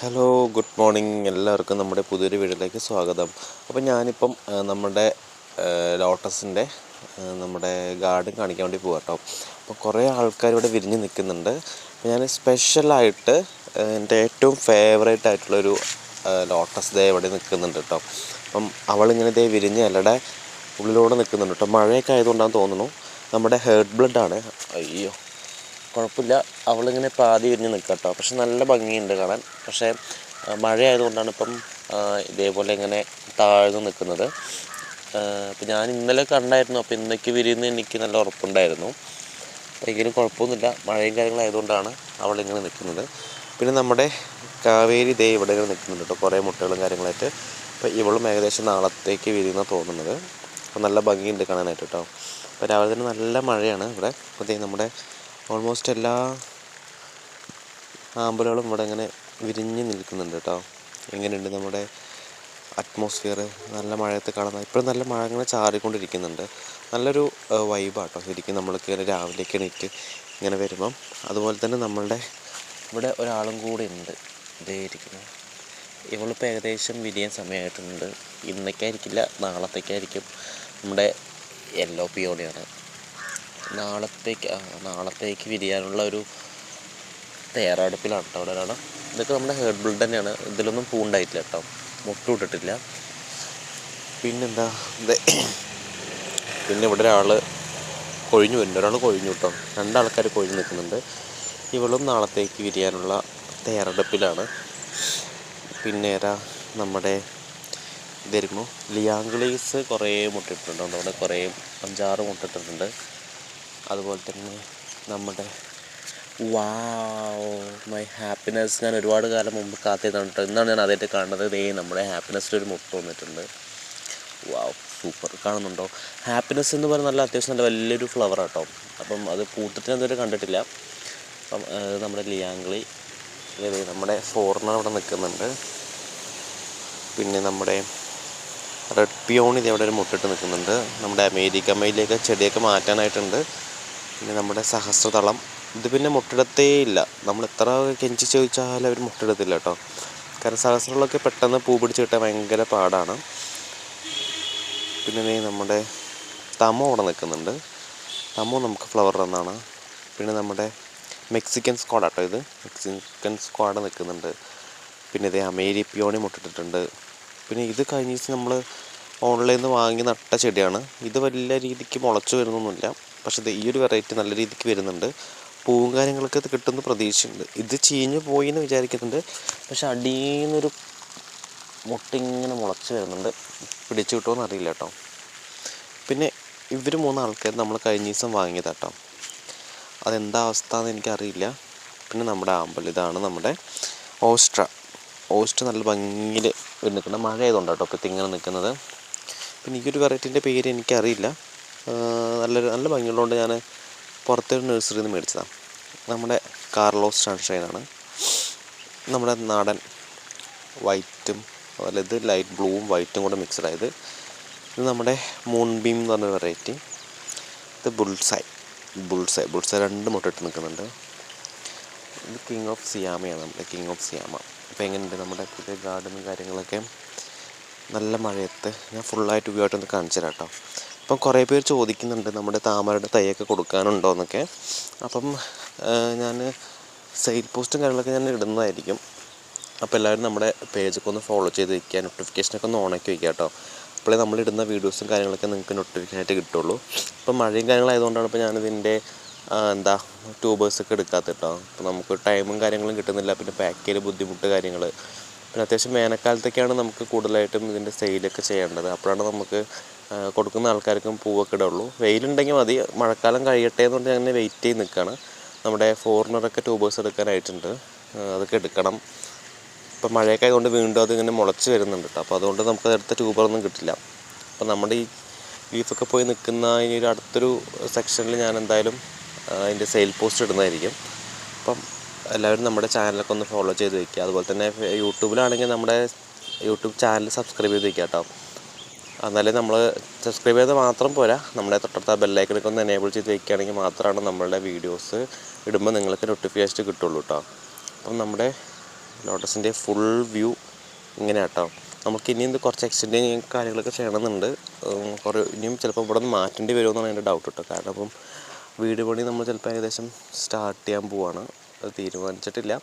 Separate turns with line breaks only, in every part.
Hello good morning എല്ലാവർക്കും നമ്മുടെ പുതിയൊരു വീടിലേക്ക് സ്വാഗതം. അപ്പോൾ ഞാനിപ്പം നമ്മുടെ ലോട്ടസിന്റെ നമ്മുടെ ഗാർഡൻ കാണിക്കാൻ വേണ്ടി പോകാം കേട്ടോ അപ്പോൾ കുറേ ആൾക്കാർ ഇവിടെ വിരിഞ്ഞ് നിൽക്കുന്നുണ്ട് ഞാൻ സ്പെഷ്യലായിട്ട് എന്റെ ഏറ്റവും ഫേവറേറ്റ് ആയിട്ടുള്ളൊരു ലോട്ടസ് ദേ ഇവിടെ നിൽക്കുന്നുണ്ട് കേട്ടോ അപ്പം അവളിങ്ങനെ ദേ വിരിഞ്ഞ് അല്ലടെ ഉള്ളിലൂടെ നിൽക്കുന്നുണ്ട് കേട്ടോ മഴയൊക്കെ ആയതുകൊണ്ടാണെന്ന് തോന്നുന്നു. നമ്മുടെ ഹേർട്ട് ബ്ലഡാണ്. അയ്യോ. കുഴപ്പമില്ല. അവളിങ്ങനെ പാതി വിരിഞ്ഞ് നിൽക്കുക കേട്ടോ പക്ഷെ നല്ല ഭംഗിയുണ്ട് കാണാൻ. പക്ഷേ മഴയായതുകൊണ്ടാണ് ഇപ്പം ഇതേപോലെ ഇങ്ങനെ താഴ്ന്നു നിൽക്കുന്നത്. അപ്പം ഞാൻ ഇന്നലെ കണ്ടായിരുന്നു. അപ്പോൾ ഇന്നേക്ക് വിരിയുന്ന എനിക്ക് നല്ല ഉറപ്പുണ്ടായിരുന്നു. എങ്കിലും കുഴപ്പമൊന്നുമില്ല. മഴയും കാര്യങ്ങളായതുകൊണ്ടാണ് അവളിങ്ങനെ നിൽക്കുന്നത്. പിന്നെ നമ്മുടെ കാവേരി ദേ ഇവിടെ ഇങ്ങനെ നിൽക്കുന്നുണ്ട് കേട്ടോ. കുറേ മുട്ടകളും കാര്യങ്ങളായിട്ട്. അപ്പോൾ ഇവളും ഏകദേശം നാളത്തേക്ക് വിരിയുന്ന തോന്നുന്നത്. അപ്പോൾ നല്ല ഭംഗിയുണ്ട് കാണാനായിട്ട് കേട്ടോ. അപ്പോൾ രാവിലെ തന്നെ നല്ല മഴയാണ് ഇവിടെ. അപ്പോൾ നമ്മുടെ ഓൾമോസ്റ്റ് എല്ലാ ആമ്പലുകളും ഇവിടെ ഇങ്ങനെ വിരിഞ്ഞ് നിൽക്കുന്നുണ്ട് കേട്ടോ. എങ്ങനെയുണ്ട് നമ്മുടെ അറ്റ്മോസ്ഫിയർ നല്ല മഴയത്ത് കാണുന്ന ഇപ്പോഴും നല്ല മഴ ഇങ്ങനെ ചാറിക്കൊണ്ടിരിക്കുന്നുണ്ട്. നല്ലൊരു വൈബാട്ടോ ശരിക്കും നമ്മൾക്ക് ഇങ്ങനെ രാവിലേക്ക് എണീറ്റ് ഇങ്ങനെ വരുമ്പം. അതുപോലെ തന്നെ നമ്മളുടെ ഇവിടെ ഒരാളും കൂടെ ഉണ്ട്. ഇതേ ഇരിക്കുന്നത് ഇവളിപ്പോൾ ഏകദേശം വിരിയാൻ സമയമായിട്ടുണ്ട് ഇന്നേക്കായിരിക്കില്ല നാളത്തേക്കായിരിക്കും. നമ്മുടെ യെല്ലോ പിയോണിയാണ് നാളത്തേക്ക് നാളത്തേക്ക് വിരിയാനുള്ള ഒരു തയ്യാറെടുപ്പിലാണ് കേട്ടോ അവിടെ ഒരാൾ ഇതൊക്കെ നമ്മുടെ ഹെർഡ് ബ്ലഡ് തന്നെയാണ്. ഇതിലൊന്നും പൂണ്ടായിട്ടില്ല കേട്ടോ. മുട്ടും ഇട്ടിട്ടില്ല. പിന്നെന്താ പിന്നെ ഇവിടെ ഒരാൾ കൊഴിഞ്ഞു വരുന്നുണ്ട്. ഒരാൾ കൊഴിഞ്ഞു കിട്ടും. രണ്ടാൾക്കാർ കൊഴിഞ്ഞു നിൽക്കുന്നുണ്ട്. ഇവളും നാളത്തേക്ക് വിരിയാനുള്ള തയ്യാറെടുപ്പിലാണ്. പിന്നെ ഏതാ നമ്മുടെ ഇതായിരുന്നു. ലിയാംഗ്ലീസ് കുറേ മുട്ടിട്ടുണ്ട് അവിടെ കുറേ അഞ്ചാറ് മുട്ടിട്ടിട്ടുണ്ട് അതുപോലെ തന്നെ നമ്മുടെ വാവ് മൈ ഹാപ്പിനെസ് ഞാൻ ഒരുപാട് കാലം മുമ്പ് കാത്തിരുന്നാണ് കേട്ടോ ഇന്നാണ് ഞാൻ ആദ്യമായിട്ട് കാണുന്നത്. ദേ നമ്മുടെ ഹാപ്പിനെസ്സിന്റെ ഒരു മുട്ട വന്നിട്ടുണ്ട്. വാവ് സൂപ്പർ കാണുന്നുണ്ടോ? ഹാപ്പിനെസ് എന്ന് പറയുന്ന നല്ല അത്യാവശ്യം നല്ല വലിയൊരു ഫ്ലവർ കേട്ടോ അപ്പം അത് പൂത്തിട്ട് ഞാൻ ഇതുവരെ കണ്ടിട്ടില്ല. അപ്പം നമ്മുടെ ലിയാങ്കളി ഇത് നമ്മുടെ ഫോറിനർ അവിടെ നിൽക്കുന്നുണ്ട്. പിന്നെ നമ്മുടെ റെഡ് പിയോൺ അവിടെ ഒരു മുട്ടിട്ട് നിൽക്കുന്നുണ്ട്. നമ്മുടെ അമേരിക്ക മയിലേക്ക് ചെടിയൊക്കെ മാറ്റാനായിട്ടുണ്ട്. പിന്നെ നമ്മുടെ സഹസ്രതളം. ഇത് പിന്നെ മുട്ടിടത്തേ ഇല്ല നമ്മൾ എത്ര കെഞ്ചി ചോദിച്ചാലും അവർ മുട്ടിടത്തില്ല കേട്ടോ. കാരണം സഹസ്രങ്ങളൊക്കെ പെട്ടെന്ന് പൂ പിടിച്ച് കിട്ടാൻ ഭയങ്കര പാടാണ്. പിന്നെ നമ്മുടെ തമോ അവിടെ നിൽക്കുന്നുണ്ട്. തമോ നമുക്ക് ഫ്ലവർ എന്നാണ് പിന്നെ നമ്മുടെ മെക്സിക്കൻ സ്ക്വാഡ് ആട്ടോ ഇത്. മെക്സിക്കൻ സ്ക്വാഡ് നിൽക്കുന്നുണ്ട്. പിന്നെ ഇതേ അമേരി പിയോണി മുട്ടിട്ടിട്ടുണ്ട്. പിന്നെ ഇത് കഴിഞ്ഞ നമ്മൾ ഓൺലൈനിൽ നിന്ന് വാങ്ങി നട്ട ചെടിയാണ്. ഇത് വലിയ രീതിക്ക് മുളച്ചു വരുന്നൊന്നുമില്ല. പക്ഷെ ഇത് ഈ ഒരു വെറൈറ്റി നല്ല രീതിക്ക് വരുന്നുണ്ട്. പൂവും കാര്യങ്ങളൊക്കെ ഇത് കിട്ടുന്ന പ്രതീക്ഷയുണ്ട് ഇത് ചീഞ്ഞു പോയി എന്ന് വിചാരിക്കുന്നുണ്ട്. പക്ഷെ അടിയിൽ നിന്നൊരു മുട്ടിങ്ങനെ മുളച്ച് വരുന്നുണ്ട്. പിടിച്ചു കിട്ടുമോ അറിയില്ല കേട്ടോ. പിന്നെ ഇവർ മൂന്നാൾക്കാർ നമ്മൾ കഴിഞ്ഞ ദിവസം വാങ്ങിയതാട്ടോ അതെന്താ അവസ്ഥ എന്ന് എനിക്കറിയില്ല. പിന്നെ നമ്മുടെ ആമ്പൽ ഇതാണ് നമ്മുടെ ഓസ്ട്ര. ഓസ്ട്ര നല്ല ഭംഗിയിൽ നിൽക്കുന്ന മഴ ആയതുകൊണ്ടാണ് കേട്ടോ ഇപ്പോൾ ഇങ്ങനെ നിൽക്കുന്നത്. പിന്നെ ഈ ഒരു വെറൈറ്റീന്റെ പേര് എനിക്കറിയില്ല. നല്ലൊരു നല്ല ഭംഗിയുള്ളതുകൊണ്ട് ഞാൻ പുറത്തൊരു നഴ്സറിയിൽ നിന്ന് മേടിച്ചതാണ്. നമ്മുടെ കാർലോസ് സൺഷൈനാണ് നമ്മുടെ നാടൻ വൈറ്റും അതുപോലെ ഇത് ലൈറ്റ് ബ്ലൂവും വൈറ്റും കൂടെ മിക്സഡ് ആയത്. ഇത് നമ്മുടെ മൂൺ ബീം എന്ന് പറഞ്ഞ വെറൈറ്റി ഇത് ബുൾസായ് ബുൾസായ് ബുൾസായ് രണ്ട് മുട്ടിട്ട് നിൽക്കുന്നുണ്ട്. ഇത് കിങ് ഓഫ് സിയാമയാണ് നമ്മുടെ കിങ് ഓഫ് സിയാമ അപ്പോൾ എങ്ങനെയുണ്ട് നമ്മുടെ പുതിയ ഗാർഡനും കാര്യങ്ങളൊക്കെ? നല്ല മഴയത്ത്. ഞാൻ ഫുള്ളായിട്ട് ഉപയോഗമായിട്ടൊന്ന് കാണിച്ചു തരാം കേട്ടോ. അപ്പം കുറേ പേർ ചോദിക്കുന്നുണ്ട് നമ്മുടെ താമരയുടെ തൈയൊക്കെ കൊടുക്കാനുണ്ടോ എന്നൊക്കെ. അപ്പം ഞാൻ സെയിൽ പോസ്റ്റും കാര്യങ്ങളൊക്കെ ഞാൻ ഇടുന്നതായിരിക്കും. അപ്പോൾ എല്ലാവരും നമ്മുടെ പേജൊക്കെ ഒന്ന് ഫോളോ ചെയ്ത് വയ്ക്കുക നോട്ടിഫിക്കേഷനൊക്കെ ഒന്ന് ഓണാക്കി വയ്ക്കുക കേട്ടോ. അപ്പോഴേ നമ്മളിടുന്ന വീഡിയോസും കാര്യങ്ങളൊക്കെ നിങ്ങൾക്ക് നോട്ടിഫിക്കേഷൻ ആയിട്ട് കിട്ടുള്ളൂ. ഇപ്പം മഴയും കാര്യങ്ങളായതുകൊണ്ടാണ് ഇപ്പോൾ ഞാനിതിന്റെ എന്താ ട്യൂബേഴ്സൊക്കെ എടുക്കാത്ത കേട്ടോ. അപ്പോൾ നമുക്ക് ടൈമും കാര്യങ്ങളും കിട്ടുന്നില്ല. പിന്നെ പാക്ക് ചെയ്യൽ ബുദ്ധിമുട്ട് കാര്യങ്ങൾ. പിന്നെ അത്യാവശ്യം വേനൽക്കാലത്തൊക്കെയാണ് നമുക്ക് കൂടുതലായിട്ടും ഇതിന്റെ സെയിലൊക്കെ ചെയ്യേണ്ടത്. അപ്പോഴാണ് നമുക്ക് കൊടുക്കുന്ന ആൾക്കാർക്കും പൂവൊക്കെ ഇടുള്ളൂ വെയിലുണ്ടെങ്കിൽ മതി. മഴക്കാലം കഴിയട്ടെ എന്ന് പറഞ്ഞ് അങ്ങനെ വെയിറ്റ് ചെയ്ത് നിൽക്കുകയാണ് നമ്മുടെ ഫോറിനറൊക്കെ ട്യൂബേഴ്സ് എടുക്കാനായിട്ടുണ്ട്. അതൊക്കെ എടുക്കണം. ഇപ്പം മഴയൊക്കെ ആയതുകൊണ്ട് വീണ്ടും അതിങ്ങനെ മുളച്ച് വരുന്നുണ്ട് കേട്ടോ അപ്പോൾ അതുകൊണ്ട് നമുക്ക് അടുത്ത ട്യൂബറൊന്നും കിട്ടില്ല. അപ്പം നമ്മുടെ ഈ ലീഫൊക്കെ പോയി നിൽക്കുന്ന ഇനി ഒരു അടുത്തൊരു സെക്ഷനിൽ ഞാൻ എന്തായാലും അതിന്റെ സെയിൽ പോസ്റ്റ് ഇടുന്നതായിരിക്കും. അപ്പം എല്ലാവരും നമ്മുടെ ചാനലൊക്കെ ഒന്ന് ഫോളോ ചെയ്ത് വയ്ക്കുക അതുപോലെ തന്നെ യൂട്യൂബിലാണെങ്കിൽ നമ്മുടെ യൂട്യൂബ് ചാനൽ സബ്സ്ക്രൈബ് ചെയ്ത് വയ്ക്കുക കേട്ടോ എന്നാലേ നമ്മൾ സബ്സ്ക്രൈബ് ചെയ്താൽ മാത്രം പോരാ. നമ്മുടെ തൊട്ടടുത്ത ബെല്ലൈക്കണൊക്കെ ഒന്ന് എനേബിൾ ചെയ്ത് വയ്ക്കുകയാണെങ്കിൽ മാത്രമാണ് നമ്മളുടെ വീഡിയോസ് ഇടുമ്പോൾ നിങ്ങൾക്ക് നോട്ടിഫിക്കേഷൻ കിട്ടുള്ളൂ കേട്ടോ അപ്പം നമ്മുടെ ലോട്ടസിന്റെ ഫുൾ വ്യൂ ഇങ്ങനെ കേട്ടോ നമുക്ക് ഇനിയും കുറച്ച് എക്സ്റ്റെൻഡ് കാര്യങ്ങളൊക്കെ ചെയ്യണമെന്നുണ്ട്. കുറേ ഇനിയും ചിലപ്പോൾ ഇവിടെ നിന്ന് മാറ്റേണ്ടി വരുമെന്നാണ് എന്റെ ഡൗട്ട് കേട്ടോ കാരണം അപ്പം വീട് പണി നമ്മൾ ചിലപ്പോൾ ഏകദേശം സ്റ്റാർട്ട് ചെയ്യാൻ പോവാണ്. അത് തീരുമാനിച്ചിട്ടില്ല.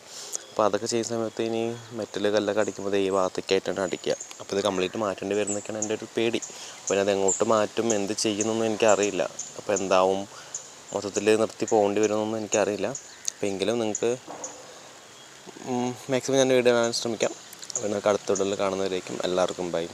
അപ്പോൾ അതൊക്കെ ചെയ്യുന്ന സമയത്ത് ഇനി മെറ്റൽ കല്ലൊക്കെ അടിക്കുമ്പോൾ ഈ ഭാഗത്തേക്കായിട്ടാണ് അടിക്കുക. അപ്പോൾ ഇത് കംപ്ലീറ്റ് മാറ്റേണ്ടി വരുന്നൊക്കെയാണ് എന്റെ ഒരു പേടി. അപ്പോൾ അത് എങ്ങോട്ട് മാറ്റും എന്ത് ചെയ്യുന്നൊന്നും എനിക്കറിയില്ല. അപ്പോൾ എന്താവും? മൊത്തത്തിൽ നിർത്തി പോകേണ്ടി വരുമെന്നൊന്നും എനിക്കറിയില്ല. അപ്പോൾ എങ്കിലും നിങ്ങൾക്ക് മാക്സിമം ഞാൻ വീഡിയോ കാണാൻ ശ്രമിക്കാം. അപ്പോൾ നിങ്ങൾക്ക് അടുത്ത വീഡിയോയിൽ കാണുന്നവരേക്കും എല്ലാവർക്കും ബൈ